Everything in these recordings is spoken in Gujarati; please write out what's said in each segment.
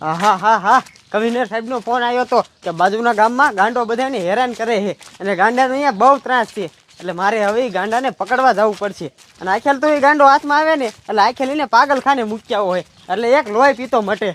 હા હા હા. કવિનર સાહેબનો ફોન આવ્યો હતો કે બાજુના ગામમાં ગાંડો બધાને હેરાન કરે છે અને ગાંડાનો અહીંયા બહુ ત્રાસ છે. એટલે મારે હવે એ ગાંડાને પકડવા જવું પડશે. અને આખેલ તો એ ગાંડો હાથમાં આવે ને, એટલે આખેલ એને પાગલખાને મૂક્યા હોય. એટલે એક લોહી પીતો મટે.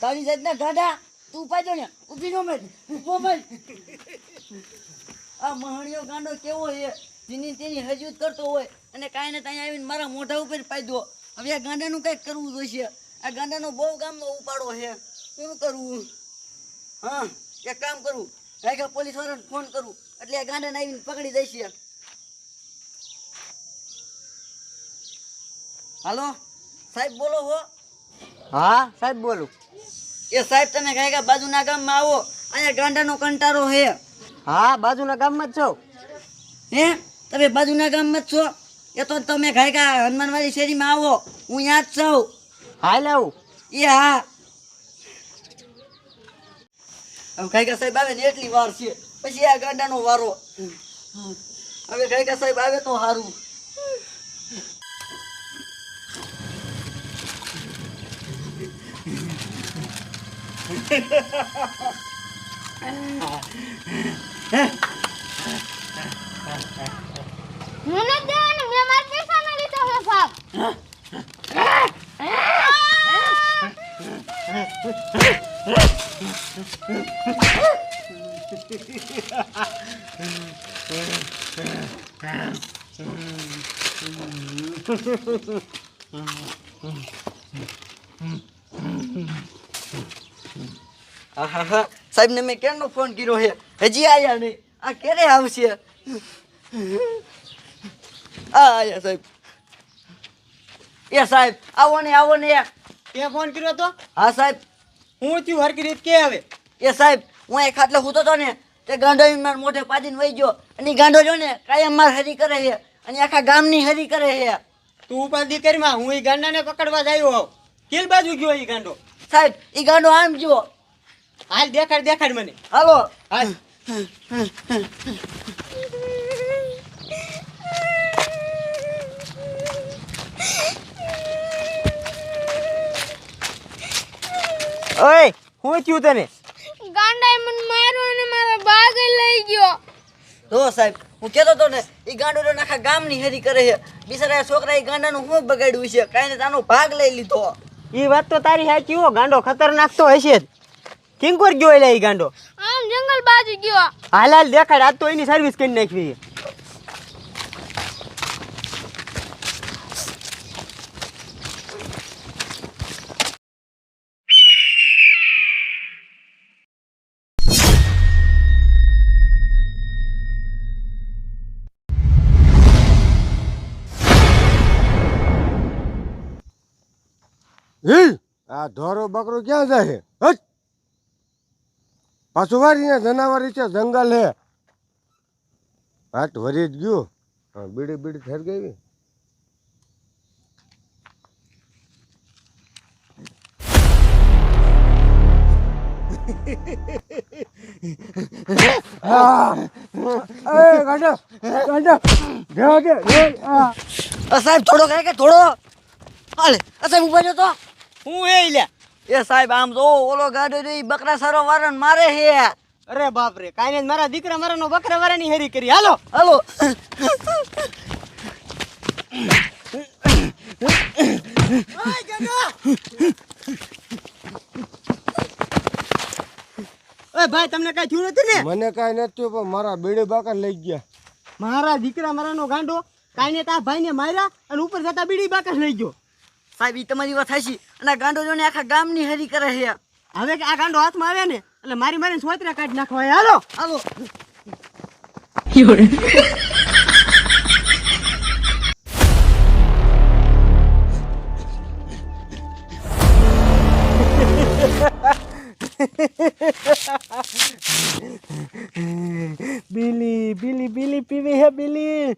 તારી જાતના ગાડા, તું પાજો ને, ઊભી નો મેં ઊભો મેં આ મહણીયો ગાંડો કેવો છે? જીની તેની હજૂત કરતો હોય અને કાંઈ ને ત્યાં આવીને મારા મોઢા ઉપર પાડ્યો. હવે આ ગાંડાનું કંઈક કરવું જોઈશે. આ ગાંડાનો બહુ ગામનો ઉપાડો છે. શું કરવું? હા, એક કામ કરું. ગાયકા પોલીસ વાળાને ફોન કરું. એટલે આ ગાંડાને આવીને પકડી દઈશ હાલો? સાહેબ બોલો હો. હા સાહેબ બોલું. એ સાહેબ તમે ગાયકા બાજુના ગામમાં આવો અહીંયા ગાંડાનો કંટારો હે હા બાજુના ગામમાં જ છો. હે? તમે બાજુના ગામમાં જ છો? એ તો તમે ગાયકા હનુમાનવાડી શેરીમાં આવો હું યાદ જ છું. હાલ આવું. એ હા. હવે ગાયકા સાહેબ આવે ને એટલી વાર છે. પછી આ ગાંડાનો વારો. હવે ગાયકા સાહેબ આવે તો સારું હું નથી દેવાનું મેં મારા પૈસા ના લીધા છે સાહેબ ને મેં કેમનો ફોન કર્યો છે? હજી આયા નહીં. આ ક્યારે આવશે? આ આયા સાહેબ. એ સાહેબ આવો ને આવો ને. તે ફોન કર્યો તો? હા સાહેબ. હું થયું હરકી રીત કે આવે એ સાહેબ હું એ ખાટલે સૂતો હતો ને તે ગાંડો માર મોઢે પાડીને વહી ગયો. અને ગાંડો જો ને કાયમ માર હરી કરે છે. અને આખા ગામની હરી કરે છે. તું ઉપર દીકરીમાં હું એ ગાંડાને પકડવા જ આવ્યો હોઉં. કેલ બાજુ ગયો એ ગાંડો? સાહેબ એ ગાંડો આમ જો હાલ દેખાડ દેખાડ મને. હાલો. હાલ. ઓય હું થયું તને? ગાંડાએ મને માર્યો અને મારા બાગે લઈ ગયો. તો સાહેબ હું કહેતો તો ને એ ગાંડો જો આખા ગામની હરી કરે છે. બિચારા છોકરા ઈ ગાંડાનું શું બગાડ્યું છે? કાંઈ ને તાનો ભાગ લઈ લીધો. એ વાત તો તારી સાચી હો ગાંડો ખતરનાક તો હશે જ. કિંકોર ગયો એટલે એ ગાંડો આમ જંગલ બાજુ ગયો હાલ હાલ દેખાડ આજ તો એની સર્વિસ કરી નાખવી છે. હિલ આ ઢોરો બકરો ક્યાં જાય હટ પાછું વારી જનાવર છે જંગલ હે. હાટ વરી જ ગયું. બીડી બીડી થઈ ગઈ. સાહેબ થોડો કાંઈ કે થોડો? હાલે સાહેબ ઊભા રહ્યો તો? હું એ લ્યા. એ સાહેબ આમ જો ઓલો ગાડો જો બકરા સારો વારણ મારે હે અરે બાપ રે કાંઈ મારા દીકરા મારાનો બકરા વાળાની હેરી કરી. હાલો. હાલો. ઓય ભાઈ તમને કાંઈ થયું નથી ને? મને કાંઈ નથી પણ મારા બીડી બાકા લઈ ગયા. મારા દીકરા મારાનો ગાંડો કાંઈ ને તા ભાઈને માર્યા અને ઉપર જતા બીડી બાકા લઈ ગયો. સાહેબ ઈ તમારી વાત હાચી અને આ ગાંડો જોને આખા ગામની હરી કરે છે. હવે આ ગાંડો હાથમાં આવે ને એટલે મારી મારીને સોતરા કાઢી નાખવા. હાલો. હાલો. બિલી બિલી બિલી પીવી હે પેલી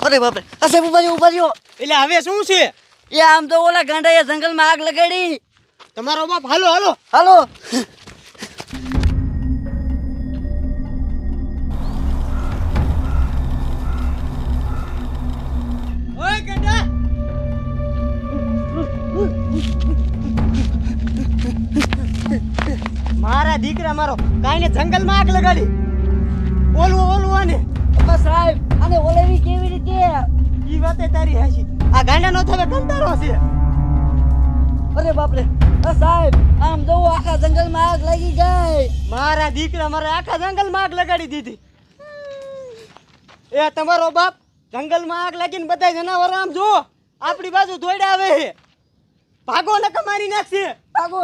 અરે બાપરે આ સાહેબ ઊભા રહ્યો ઊભા રહ્યો. એટલે હવે શું છે? એ આમ તો ઓલા ગાંડાએ જંગલમાં આગ લગાડી. તમારો બાપ હાલો હાલો. હાલો. મારા દીકરા મારો કાઈને જંગલમાં આગ લગાડી. ઓલવું ઓલવું આને. બસ સાહેબ અને ઓલેવી કેવી રીતે? ઈ વાતે તારી હાશી આ ગાંડાનો થવે કંટાળો છે અરે બાપરે. સાહેબ આમ જો આખા જંગલમાં આગ લાગી ગઈ મારા દીકરા મારા આખા જંગલમાં આગ લગાડી દીધી. એ તમારો બાપ જંગલમાં આગ લાગીને બધા જનાવરો આમ જો આપણી બાજુ દોડ્યા આવે છે. ભાગો ને કમારી નાખશે. ભાગો.